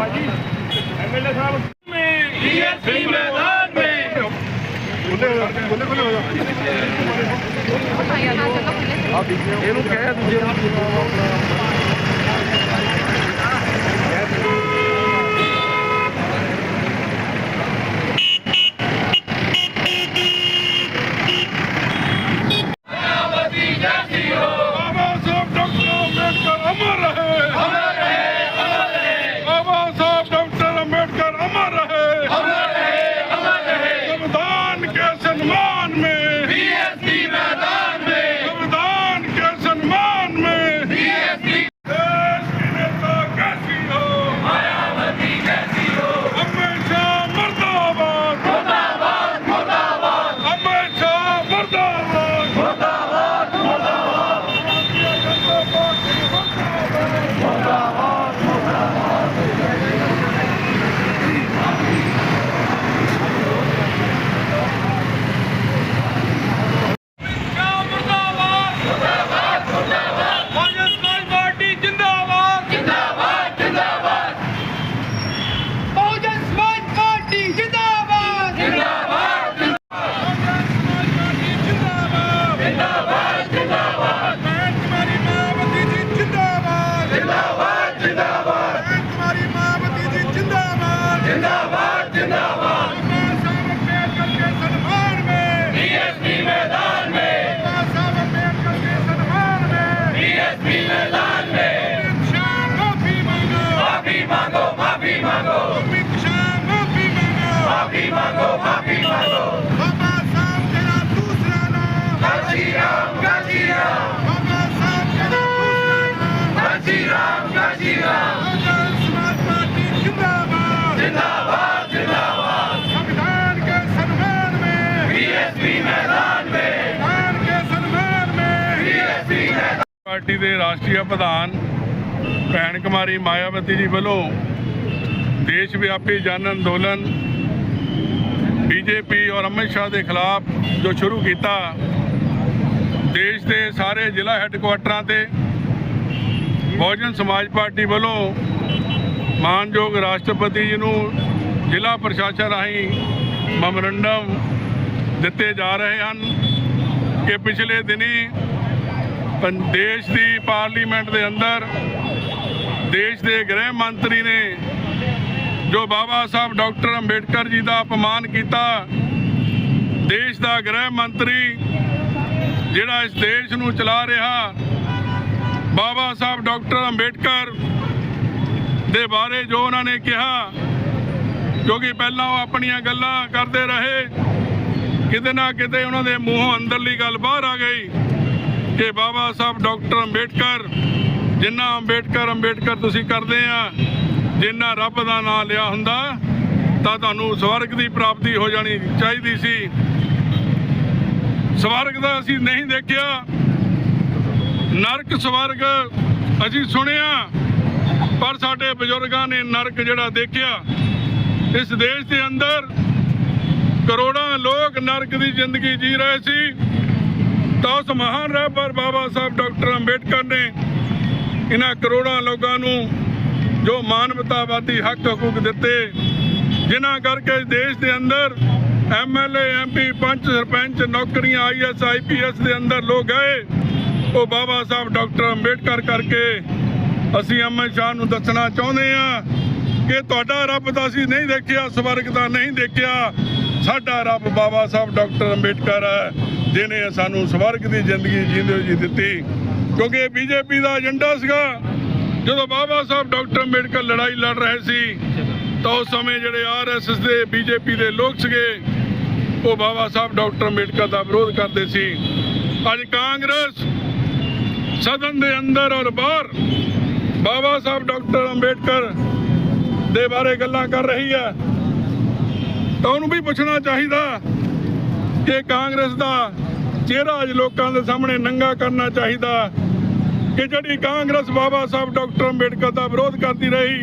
ਭਾਜੀ ਐਮਐਲਏ ਸਾਹਿਬ। ਮੈਂ ਡੀਐਸਪੀ ਮੈਦਾਨ ਮੈਂ ਬੁੱਲੇ ਬੁੱਲੇ ਬੁੱਲੇ ਹੋ ਜਾ ਆ ਇਹਨੂੰ ਕਹਿ ਦੂਜੇ ਨੂੰ। ਪਾਰਟੀ ਦੇ ਰਾਸ਼ਟਰੀ ਪ੍ਰਧਾਨ ਭੈਣ ਕੁਮਾਰੀ ਮਾਇਆਵਤੀ ਜੀ ਵੱਲੋਂ ਦੇਸ਼ ਵਿਆਪੀ ਜਨ ਅੰਦੋਲਨ ਬੀਜੇਪੀ ਔਰ ਅਮਿਤ ਸ਼ਾਹ ਦੇ ਖਿਲਾਫ ਜੋ ਸ਼ੁਰੂ ਕੀਤਾ ਦੇਸ਼ ਦੇ ਸਾਰੇ ਜ਼ਿਲ੍ਹਾ ਹੈੱਡਕੁਆਟਰਾਂ ਤੇ, ਬਹੁਜਨ ਸਮਾਜ ਪਾਰਟੀ ਵੱਲੋਂ ਮਾਨਯੋਗ ਰਾਸ਼ਟਰਪਤੀ ਜੀ ਨੂੰ ਜ਼ਿਲ੍ਹਾ ਪ੍ਰਸ਼ਾਸਨ ਰਾਹੀਂ ਮੈਮੋਰੰਡਮ ਦਿੱਤੇ ਜਾ ਰਹੇ ਹਨ ਕਿ ਪਿਛਲੇ ਦਿਨੀ ਪੰ- ਦੇਸ਼ ਦੀ ਪਾਰਲੀਮੈਂਟ ਦੇ ਅੰਦਰ ਦੇਸ਼ ਦੇ ਗ੍ਰਹਿ ਮੰਤਰੀ ਨੇ ਜੋ ਬਾਬਾ ਸਾਹਿਬ ਡਾਕਟਰ ਅੰਬੇਡਕਰ ਜੀ ਦਾ ਅਪਮਾਨ ਕੀਤਾ, ਦੇਸ਼ ਦਾ ਗ੍ਰਹਿ ਮੰਤਰੀ ਜਿਹੜਾ ਇਸ ਦੇਸ਼ ਨੂੰ ਚਲਾ ਰਿਹਾ, ਬਾਬਾ ਸਾਹਿਬ ਡਾਕਟਰ ਅੰਬੇਡਕਰ ਦੇ ਬਾਰੇ ਜੋ ਉਹਨਾਂ ਨੇ ਕਿਹਾ, ਕਿਉਂਕਿ ਪਹਿਲਾਂ ਉਹ ਆਪਣੀਆਂ ਗੱਲਾਂ ਕਰਦੇ ਰਹੇ, ਕਿਤੇ ਨਾ ਕਿਤੇ ਉਹਨਾਂ ਦੇ ਮੂੰਹੋਂ ਅੰਦਰਲੀ ਗੱਲ ਬਾਹਰ ਆ ਗਈ ਕਿ ਬਾਬਾ ਸਾਹਿਬ ਡਾਕਟਰ ਅੰਬੇਡਕਰ, ਜਿੰਨਾ ਅੰਬੇਡਕਰ ਅੰਬੇਡਕਰ ਤੁਸੀਂ ਕਰਦੇ ਆ ਜਿੰਨਾ ਰੱਬ ਦਾ ਨਾਮ ਲਿਆ ਹੁੰਦਾ, ਤਾਂ ਤੁਹਾਨੂੰ ਸਵਰਗ ਦੀ ਪ੍ਰਾਪਤੀ ਹੋ ਜਾਣੀ ਚਾਹੀਦੀ ਸੀ। ਸਵਰਗ ਦਾ ਅਸੀਂ ਨਹੀਂ ਦੇਖਿਆ। ਨਰਕ ਸਵਰਗ ਅਸੀਂ ਸੁਣਿਆ, ਪਰ ਸਾਡੇ ਬਜ਼ੁਰਗਾਂ ਨੇ ਨਰਕ ਜਿਹੜਾ ਦੇਖਿਆ। ਇਸ ਦੇਸ਼ ਦੇ ਅੰਦਰ ਕਰੋੜਾਂ ਲੋਕ ਨਰਕ ਦੀ ਜ਼ਿੰਦਗੀ ਜੀ ਰਹੇ ਸੀ। ਤਾਂ ਉਸ ਮਹਾਨ ਰਹਿਬਰ ਬਾਬਾ ਸਾਹਿਬ ਡਾਕਟਰ ਅੰਬੇਡਕਰ ਨੇ ਇਹਨਾਂ ਕਰੋੜਾਂ ਲੋਕਾਂ ਨੂੰ ਜੋ ਮਾਨਵਤਾਵਾਦੀ ਹੱਕ ਹਕੂਕ ਦਿੱਤੇ, ਜਿਨ੍ਹਾਂ ਕਰਕੇ ਦੇਸ਼ ਦੇ ਅੰਦਰ ਐਮਐਲਏ ਐਮਪੀ ਪੰਚ ਸਰਪੰਚ, ਨੌਕਰੀਆਂ ਆਈਐਸ ਆਈਪੀਐਸ ਦੇ ਅੰਦਰ ਲੋਕ ਗਏ। ਉਹ ਬਾਬਾ ਸਾਹਿਬ ਡਾਕਟਰ ਅੰਬੇਡਕਰ ਕਰਕੇ ਅਸੀਂ ਅਮਰ ਸ਼ਾਹ ਨੂੰ ਦੱਸਣਾ ਚਾਹੁੰਦੇ ਆ ਕਿ ਤੁਹਾਡਾ ਰੱਬ ਤਾਂ ਅਸੀਂ ਨਹੀਂ ਦੇਖਿਆ, ਸਵਰਗ ਦਾ ਨਹੀਂ ਦੇਖਿਆ। ਸਾਡਾ ਰੱਬ ਬਾਬਾ ਸਾਹਿਬ ਡਾਕਟਰ ਅੰਬੇਡਕਰ ਹੈ ਜਿਨੇ ਸਾਨੂੰ ਸਵਰਗ ਦੀ ਜ਼ਿੰਦਗੀ ਜੀਂਦੇ ਹੋਏ ਜੀ ਦਿੱਤੀ। ਕਿਉਂਕਿ ਬੀਜੇਪੀ ਦਾ ਏਜੰਡਾ ਸੀਗਾ। ਜਦੋਂ ਬਾਬਾ ਸਾਹਿਬ ਡਾਕਟਰ ਅੰਬੇਡਕਰ ਲੜਾਈ ਲੜ ਰਹੇ ਸੀ, ਤਾਂ ਉਸ ਸਮੇਂ ਜਿਹੜੇ ਆਰਐਸਐਸ ਦੇ ਬੀਜੇਪੀ ਦੇ ਲੋਕ ਸੀਗੇ, ਉਹ ਬਾਬਾ ਸਾਹਿਬ ਡਾਕਟਰ ਅੰਬੇਡਕਰ ਦਾ ਵਿਰੋਧ ਕਰਦੇ ਸੀ। ਅੱਜ ਕਾਂਗਰਸ ਸਦਨ ਦੇ ਅੰਦਰ ਔਰ ਬਾਹਰ ਬਾਬਾ ਸਾਹਿਬ ਡਾਕਟਰ ਅੰਬੇਡਕਰ ਦੇ ਬਾਰੇ ਗੱਲਾਂ ਕਰ ਰਹੀ ਹੈ। ਤਾਂ ਉਹਨੂੰ ਵੀ ਪੁੱਛਣਾ ਚਾਹੀਦਾ ਕਿ ਕਾਂਗਰਸ ਦਾ ਚਿਹਰਾ ਅੱਜ ਲੋਕਾਂ ਦੇ ਸਾਹਮਣੇ ਨੰਗਾ ਕਰਨਾ ਚਾਹੀਦਾ। ਕਿ ਜਿਹੜੀ ਕਾਂਗਰਸ ਬਾਬਾ ਸਾਹਿਬ ਡਾਕਟਰ ਅੰਬੇਡਕਰ ਦਾ ਵਿਰੋਧ ਕਰਦੀ ਰਹੀ,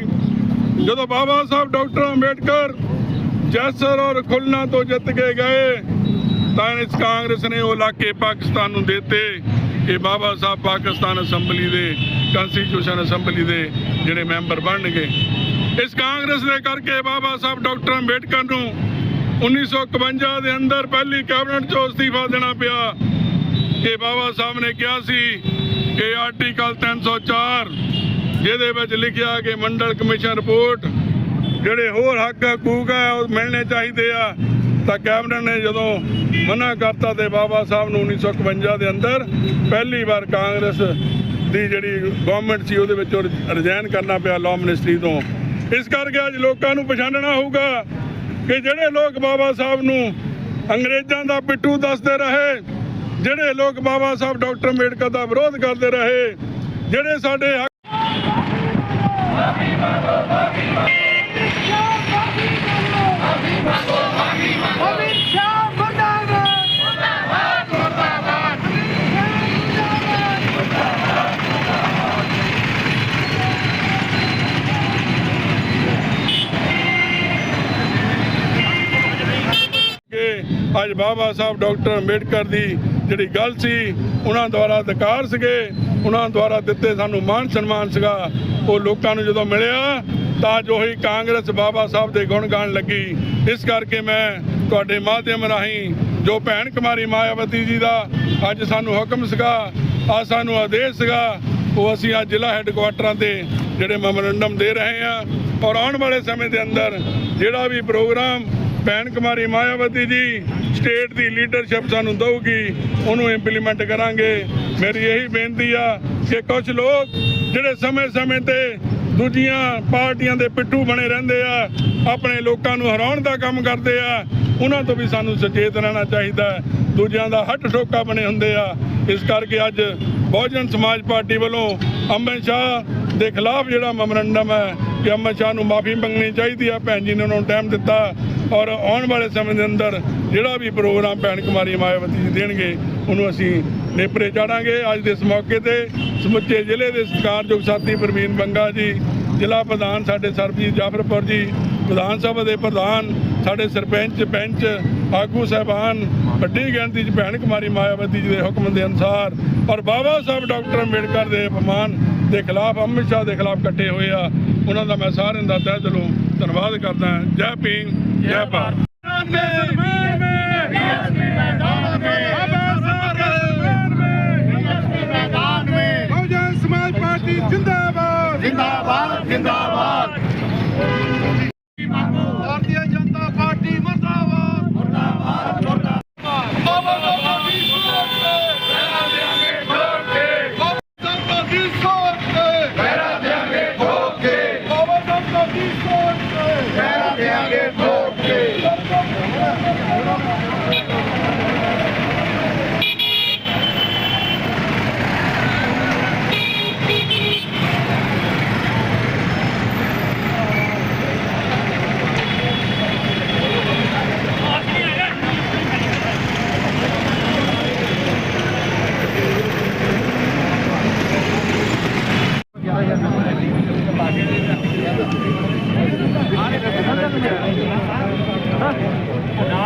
ਜਦੋਂ ਬਾਬਾ ਸਾਹਿਬ ਡਾਕਟਰ ਅੰਬੇਡਕਰ ਜੈਸਰ ਔਰ ਖੁਲਨਾ ਤੋਂ ਜਿੱਤ ਕੇ ਗਏ, ਤਾਂ ਇਸ ਕਾਂਗਰਸ ਨੇ ਉਹ ਇਲਾਕੇ ਪਾਕਿਸਤਾਨ ਨੂੰ ਦਿੱਤੇ। ਕਿ ਬਾਬਾ ਸਾਹਿਬ ਪਾਕਿਸਤਾਨ ਅਸੈਂਬਲੀ ਦੇ ਕਨਸਟੀਟਿਊਸ਼ਨ ਅਸੈਂਬਲੀ ਦੇ ਜਿਹੜੇ ਮੈਂਬਰ ਬਣਨਗੇ। ਇਸ ਕਾਂਗਰਸ ਦੇ ਕਰਕੇ ਬਾਬਾ ਸਾਹਿਬ ਡਾਕਟਰ ਅੰਬੇਡਕਰ ਨੂੰ 1951 ਦੇ ਅੰਦਰ ਪਹਿਲੀ ਕੈਬਨਿਟ ਚੋਂ ਅਸਤੀਫਾ ਦੇਣਾ ਪਿਆ। ਕਿ ਬਾਬਾ ਸਾਹਿਬ ਨੇ ਕਿਹਾ ਸੀ ਕਿ ਆਰਟੀਕਲ 304 ਜਿਹਦੇ ਵਿੱਚ ਲਿਖਿਆ ਕਿ ਮੰਡਲ ਕਮਿਸ਼ਨ ਰਿਪੋਰਟ, ਜਿਹੜੇ ਹੋਰ ਹੱਕ ਹਕੂਕ ਆ, ਉਹ ਮਿਲਣੇ ਚਾਹੀਦੇ ਆ। ਤਾਂ ਕੈਬਨਿਟ ਨੇ ਜਦੋਂ ਮਨਾ ਕਰਤਾ ਤੇ ਬਾਬਾ ਸਾਹਿਬ ਨੂੰ 1951 ਦੇ ਅੰਦਰ ਪਹਿਲੀ ਵਾਰ ਕਾਂਗਰਸ ਦੀ ਜਿਹੜੀ ਗਵਰਨਮੈਂਟ ਸੀ, ਉਹਦੇ ਵਿੱਚ ਰਿਜ਼ਾਈਨ ਕਰਨਾ ਪਿਆ ਲਾਅ ਮਿਨਿਸਟਰੀ ਤੋਂ। ਇਸ ਕਰਕੇ ਅੱਜ ਲੋਕਾਂ ਨੂੰ ਪਛਾਣਨਾ ਹੋਊਗਾ ਕਿ ਜਿਹੜੇ ਲੋਕ ਬਾਬਾ ਸਾਹਿਬ ਨੂੰ ਅੰਗਰੇਜ਼ਾਂ ਦਾ ਪਿੱਟੂ ਦੱਸਦੇ ਰਹੇ ਜਿਹੜੇ ਲੋਕ ਬਾਬਾ ਸਾਹਿਬ ਡਾਕਟਰ ਅੰਬੇਡਕਰ ਦਾ ਵਿਰੋਧ ਕਰਦੇ ਰਹੇ, ਜਿਹੜੇ ਸਾਡੇ ਅੱਜ ਬਾਬਾ ਸਾਹਿਬ ਡਾਕਟਰ ਅੰਬੇਡਕਰ ਦੀ ਜਿਹੜੀ ਗੱਲ ਸੀ, ਉਹਨਾਂ ਦੁਆਰਾ ਅਧਿਕਾਰ ਸੀਗੇ, ਉਹਨਾਂ ਦੁਆਰਾ ਦਿੱਤੇ ਸਾਨੂੰ ਮਾਣ ਸਨਮਾਨ ਸੀਗਾ। ਉਹ ਲੋਕਾਂ ਨੂੰ ਜਦੋਂ ਮਿਲਿਆ, ਤਾਂ ਜੋ ਹੀ ਕਾਂਗਰਸ ਬਾਬਾ ਸਾਹਿਬ ਦੇ ਗੁਣ ਗਾਣ ਲੱਗੀ। ਇਸ ਕਰਕੇ ਮੈਂ ਤੁਹਾਡੇ ਮਾਧਿਅਮ ਰਾਹੀਂ ਜੋ ਭੈਣ ਕੁਮਾਰੀ ਮਾਇਆਵਤੀ ਜੀ ਦਾ ਅੱਜ ਸਾਨੂੰ ਹੁਕਮ ਸੀਗਾ ਆ ਸਾਨੂੰ ਆਦੇਸ਼ ਸੀਗਾ, ਉਹ ਅਸੀਂ ਅੱਜ ਜ਼ਿਲ੍ਹਾ ਹੈੱਡਕੁਆਟਰਾਂ ਤੇ ਜਿਹੜੇ ਮੈਮੋਰੰਡਮ ਦੇ ਰਹੇ ਹਾਂ। ਔਰ ਆਉਣ ਵਾਲੇ ਸਮੇਂ ਦੇ ਅੰਦਰ ਜਿਹੜਾ ਵੀ ਪ੍ਰੋਗਰਾਮ ਭੈਣ ਕੁਮਾਰੀ ਮਾਇਆਵਤੀ ਜੀ ਸਟੇਟ ਦੀ ਲੀਡਰਸ਼ਿਪ ਸਾਨੂੰ ਦਊਗੀ, ਉਹਨੂੰ ਇੰਪਲੀਮੈਂਟ ਕਰਾਂਗੇ। ਮੇਰੀ ਇਹੀ ਬੇਨਤੀ ਆ ਕਿ ਕੁਝ ਲੋਕ ਜਿਹੜੇ ਸਮੇਂ-ਸਮੇਂ ਤੇ ਦੂਜੀਆਂ ਪਾਰਟੀਆਂ ਦੇ ਪਿੱਠੂ ਬਣੇ ਰਹਿੰਦੇ ਆ, ਆਪਣੇ ਲੋਕਾਂ ਨੂੰ ਹਰਾਉਣ ਦਾ ਕੰਮ ਕਰਦੇ ਆ, ਉਹਨਾਂ ਤੋਂ ਵੀ ਸਾਨੂੰ ਸੁਚੇਤ ਰਹਿਣਾ ਚਾਹੀਦਾ ਦੂਜਿਆਂ ਦਾ ਹੱਟ ਠੋਕਾ ਬਣੇ ਹੁੰਦੇ ਆ। ਇਸ ਕਰਕੇ ਅੱਜ ਬਹੁਜਨ ਸਮਾਜ ਪਾਰਟੀ ਵੱਲੋਂ ਅੰਮ੍ਰਿਤ ਸ਼ਾਹ ਦੇ ਖਿਲਾਫ ਜਿਹੜਾ ਮੈਮੋਰੰਡਮ ਹੈ ਕਿ ਅੰਮ੍ਰਿਤ ਸ਼ਾਹ ਨੂੰ ਮਾਫੀ ਮੰਗਣੀ ਚਾਹੀਦੀ ਆ, ਭੈਣ ਜੀ ਨੇ ਉਹਨਾਂ ਨੂੰ ਟਾਈਮ ਦਿੱਤਾ ਔਰ ਆਉਣ ਵਾਲੇ ਸਮੇਂ ਦੇ ਅੰਦਰ ਜਿਹੜਾ ਵੀ ਪ੍ਰੋਗਰਾਮ ਭੈਣ ਕੁਮਾਰੀ ਮਾਇਆਵਤੀ ਜੀ ਦੇਣਗੇ, ਉਹਨੂੰ ਅਸੀਂ ਨੇਪਰੇ ਚਾੜਾਂਗੇ। ਅੱਜ ਦੇ ਇਸ ਮੌਕੇ ਤੇ ਸਮੁੱਚੇ ਜ਼ਿਲ੍ਹੇ ਦੇ ਸਤਿਕਾਰਯੋਗ ਸਾਥੀ ਪ੍ਰਵੀਨ ਬੰਗਾ ਜੀ, ਜ਼ਿਲ੍ਹਾ ਪ੍ਰਧਾਨ ਸਾਡੇ ਸਰਬਜੀਤ ਜਾਫਰਪੁਰ ਜੀ ਵਿਧਾਨ ਸਭਾ ਦੇ ਪ੍ਰਧਾਨ ਸਾਡੇ ਸਰਪੰਚ ਪੈਂਚ ਆਗੂ ਸਾਹਿਬਾਨ, ਵੱਡੀ ਗਿਣਤੀ 'ਚ ਭੈਣ ਕੁਮਾਰੀ ਮਾਇਆਵਤੀ ਜੀ ਦੇ ਹੁਕਮ ਦੇ ਅਨੁਸਾਰ ਔਰ ਬਾਬਾ ਸਾਹਿਬ ਡਾਕਟਰ ਅੰਬੇਡਕਰ ਦੇ ਅਪਮਾਨ ਦੇ ਖਿਲਾਫ ਅੰਮ੍ਰਿਤ ਸ਼ਾਹ ਦੇ ਖਿਲਾਫ ਇਕੱਠੇ ਹੋਏ ਆ। ਉਹਨਾਂ ਦਾ ਮੈਂ ਸਾਰਿਆਂ ਦਾ ਤਹਿ ਦਿਲੋਂ ਧੰਨਵਾਦ ਕਰਦਾ। ਜੈ ਭੀਮ ਜੈ ਭਾਰਤ ਬਹੁਜਨ ਸਮਾਜ ਪਾਰਟੀ ਜਿੰਦਾਬਾਦ ਜਿੰਦਾਬਾਦ ਜਿੰਦਾਬਾਦ ਭਾਰਤੀ ਜਨਤਾ ਪਾਰਟੀ ਮਰਦਾਬਾਦ ਜਨਤਾ ਦੀ ਸੋਚ ਤੇ ਪਹਿਰਾ ਦੇਾਂਗੇ ਠੋਕ ਕੇ ਬਾਬਾ ਜਨਤਾ ਦੀ ਸੋਚ ਤੇ ਪਹਿਰਾ ਦੇਾਂਗੇ ਠੋਕ ਕੇ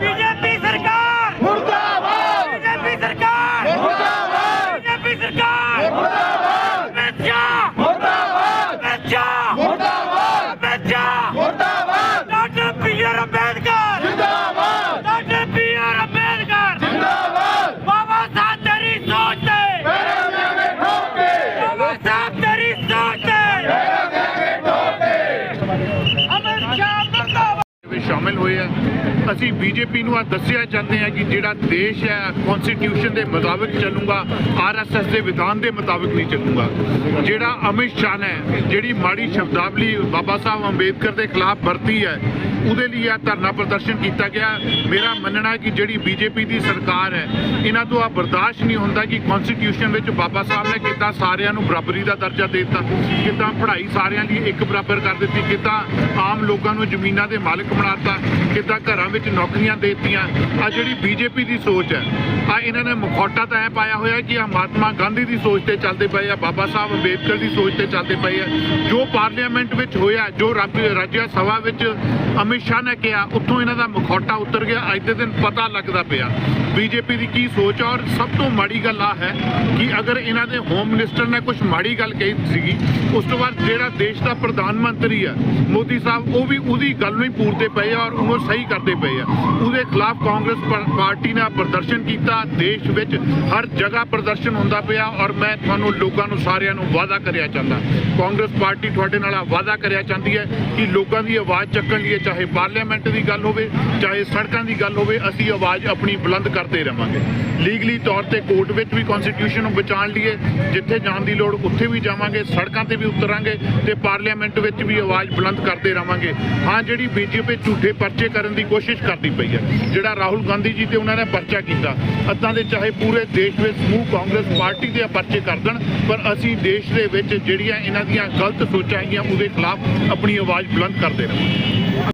ਬੀਜੇਪੀ ਸਰਕਾਰ ਮੁਰਦਾਬਾਦ ਬੀਜੇਪੀ ਸਰਕਾਰ ਮੁਰਦਾਬਾਦ ਬੀਜੇਪੀ ਸਰਕਾਰ ਮੁਰਦਾਬਾਦ ਬੱਚਾ ਮੁਰਦਾਬਾਦ ਬੱਚਾ ਮੁਰਦਾਬਾਦ ਬੱਚਾ ਮੁਰਦਾਬਾਦ ਡਾਕਟਰ ਬੀ ਆਰ ਅੰਬੇਦਕਰ ਜਿੰਦਾਬਾਦ ਡਾਕਟਰ ਬੀ ਆਰ ਅੰਬੇਦਕਰ ਜਿੰਦਾਬਾਦ ਬਾਬਾ ਸਾਹਿਬ ਤੇਰੀ ਸੋਚ ਤੇ ਪਹਿਰਾ ਦੇਾਂਗੇ ਠੋਕ ਕੇ ਬਾਬਾ ਸਾਹਿਬ ਤੇਰੀ ਸੋਚ ਤੇ ਪਹਿਰਾ ਦੇਾਂਗੇ ਠੋਕ ਕੇ ਅਮਰ ਸ਼ਾਹ ਮੁਰਦਾਬਾਦ ਵਿੱਚ ਸ਼ਾਮਿਲ ਹੋਏ ਆ ਅਸੀਂ ਬੀਜੇਪੀ ਨੂੰ ਆ ਦੱਸਿਆ ਚਾਹੁੰਦੇ ਆ ਕਿ ਜਿਹੜਾ ਦੇਸ਼ ਹੈ ਕਨਸਟੀਟਿਊਸ਼ਨ ਦੇ ਮੁਤਾਬਕ ਚੱਲੂਗਾ ਆਰਐਸਐਸ ਦੇ ਵਿਧਾਨ ਦੇ ਮੁਤਾਬਕ ਨਹੀਂ ਚੱਲੂਗਾ। ਜਿਹੜਾ ਅਮਿਤ ਸ਼ਾਹ ਨੇ, ਜਿਹੜੀ ਮਾੜੀ ਸ਼ਬਦਾਵਲੀ ਬਾਬਾ ਸਾਹਿਬ ਅੰਬੇਦਕਰ ਦੇ ਖਿਲਾਫ ਵਰਤੀ ਹੈ ਉਹਦੇ ਲਈ ਇਹ ਧਰਨਾ ਪ੍ਰਦਰਸ਼ਨ ਕੀਤਾ ਗਿਆ। ਮੇਰਾ ਮੰਨਣਾ ਹੈ ਕਿ ਜਿਹੜੀ ਬੀਜੇਪੀ ਦੀ ਸਰਕਾਰ ਹੈ, ਇਹਨਾਂ ਤੋਂ ਆ ਬਰਦਾਸ਼ਤ ਨਹੀਂ ਹੁੰਦਾ ਕਿ ਕਨਸਟੀਟਿਊਸ਼ਨ ਵਿੱਚ ਬਾਬਾ ਸਾਹਿਬ ਨੇ ਕਿੱਦਾਂ ਸਾਰਿਆਂ ਨੂੰ ਬਰਾਬਰੀ ਦਾ ਦਰਜਾ ਦੇ ਦਿੱਤਾ, ਕਿੱਦਾਂ ਪੜ੍ਹਾਈ ਸਾਰਿਆਂ ਲਈ ਇੱਕ ਬਰਾਬਰ ਕਰ ਦਿੱਤੀ, ਕਿੱਦਾਂ ਆਮ ਲੋਕਾਂ ਨੂੰ ਜ਼ਮੀਨਾਂ ਦੇ ਮਾਲਕ ਬਣਾਤਾ, ਕਿੱਦਾਂ ਘਰਾਂ ਵਿੱਚ ਨੌਕਰੀਆਂ ਦੇ ਦਿੱਤੀਆਂ। ਆ ਜਿਹੜੀ ਬੀਜੇਪੀ ਦੀ ਸੋਚ ਹੈ ਆ ਇਹਨਾਂ ਨੇ ਮਖੌਟਾ ਤਾਂ ਐ ਪਾਇਆ ਹੋਇਆ ਕਿ ਆ ਮਹਾਤਮਾ ਗਾਂਧੀ ਦੀ ਸੋਚ ਤੇ ਚੱਲਦੇ ਪਏ ਆ, ਬਾਬਾ ਸਾਹਿਬ ਅੰਬੇਦਕਰ ਦੀ ਸੋਚ ਤੇ ਚੱਲਦੇ ਪਏ ਆ। ਜੋ ਪਾਰਲੀਮੈਂਟ ਵਿੱਚ ਹੋਇਆ, ਜੋ ਰਾਜ, ਰਾਜਿਆ ਸਭਾ ਵਿੱਚ ਅਮਿਤ ਅਮਿਤ ਸ਼ਾਹ ਨੇ ਕਿਹਾ, ਉੱਥੋਂ ਇਹਨਾਂ ਦਾ ਮਖੌਟਾ ਉਤਰ ਗਿਆ। ਅੱਜ ਦੇ ਦਿਨ ਪਤਾ ਲੱਗਦਾ ਪਿਆ, ਬੀਜੇਪੀ ਦੀ ਕੀ ਸੋਚ ਆ, ਔਰ ਸਭ ਤੋਂ ਮਾੜੀ ਗੱਲ ਆ ਹੈ ਕਿ ਅਗਰ ਇਹਨਾਂ ਦੇ ਹੋਮ ਮਿਨਿਸਟਰ ਨੇ ਕੁਝ ਮਾੜੀ ਗੱਲ ਕਹੀ ਸੀਗੀ, ਉਸ ਤੋਂ ਬਾਅਦ ਜਿਹੜਾ ਦੇਸ਼ ਦਾ ਪ੍ਰਧਾਨ ਮੰਤਰੀ ਆ, ਮੋਦੀ ਸਾਹਿਬ, ਉਹ ਵੀ ਉਹਦੀ ਗੱਲ ਨੂੰ ਹੀ ਪੂਰਦੇ ਪਏ ਆ, ਔਰ ਉਹਨੂੰ ਸਹੀ ਕਰਦੇ ਪਏ ਆ। ਉਹਦੇ ਖਿਲਾਫ ਕਾਂਗਰਸ ਪਾਰਟੀ ਨੇ ਪ੍ਰਦਰਸ਼ਨ ਕੀਤਾ, ਦੇਸ਼ ਵਿੱਚ ਹਰ ਜਗ੍ਹਾ ਪ੍ਰਦਰਸ਼ਨ ਹੁੰਦਾ ਪਿਆ, ਔਰ ਮੈਂ ਤੁਹਾਨੂੰ ਲੋਕਾਂ ਨੂੰ ਸਾਰਿਆਂ ਨੂੰ ਵਾਅਦਾ ਕਰਿਆ ਚਾਹੁੰਦਾ। ਕਾਂਗਰਸ ਪਾਰਟੀ ਤੁਹਾਡੇ ਨਾਲ ਵਾਅਦਾ ਕਰਿਆ ਚਾਹੁੰਦੀ ਹੈ ਕਿ ਲੋਕਾਂ ਦੀ ਆਵਾਜ਼ ਚੱਕਣ ਲਈ ਚਾਹੇ ਪਾਰਲੀਮੈਂਟ ਦੀ ਗੱਲ ਹੋਵੇ, ਚਾਹੇ ਸੜਕਾਂ ਦੀ ਗੱਲ ਹੋਵੇ, ਅਸੀਂ ਆਵਾਜ਼ ਆਪਣੀ ਬੁਲੰਦ ਕਰਦੇ ਰਵਾਂਗੇ। ਲੀਗਲੀ ਤੌਰ ਤੇ ਕੋਰਟ ਵਿੱਚ ਵੀ ਕਨਸਟੀਟਿਊਸ਼ਨ ਨੂੰ ਬਚਾਉਣ ਲਈ ਜਿੱਥੇ ਜਾਣ ਦੀ ਲੋੜ, ਉੱਥੇ ਵੀ ਜਾਵਾਂਗੇ, ਸੜਕਾਂ ਤੇ ਵੀ ਉਤਰਾਂਗੇ ਤੇ ਪਾਰਲੀਮੈਂਟ ਵਿੱਚ ਵੀ ਆਵਾਜ਼ ਬੁਲੰਦ ਕਰਦੇ ਰਵਾਂਗੇ। ਹਾਂ, ਜਿਹੜੀ ਬੀਜੇਪੀ ਝੂਠੇ ਪਰਚੇ ਕਰਨ ਦੀ ਕੋਸ਼ਿਸ਼ ਕਰਦੀ ਪਈ ਹੈ, ਜਿਹੜਾ ਰਾਹੁਲ ਗਾਂਧੀ ਜੀ ਤੇ ਉਹਨਾਂ ਨੇ ਪਰਚਾ ਕੀਤਾ ਅੱਤਾਂ ਦੇ ਚਾਹੇ ਪੂਰੇ ਦੇਸ਼ ਵਿੱਚ ਸਮੂਹ ਕਾਂਗਰਸ ਪਾਰਟੀ ਦੇ ਪਰਚੇ ਕਰ ਦੇਣ, ਪਰ ਅਸੀਂ ਦੇਸ਼ ਦੇ ਵਿੱਚ ਜਿਹੜੀਆਂ ਇਹਨਾਂ ਦੀਆਂ ਗਲਤ ਸੋਚਾਂ ਹੈਗੀਆਂ, ਉਹਦੇ ਖਿਲਾਫ ਆਪਣੀ ਆਵਾਜ਼ ਬੁਲੰਦ ਕਰਦੇ ਰਹਾਂਗੇ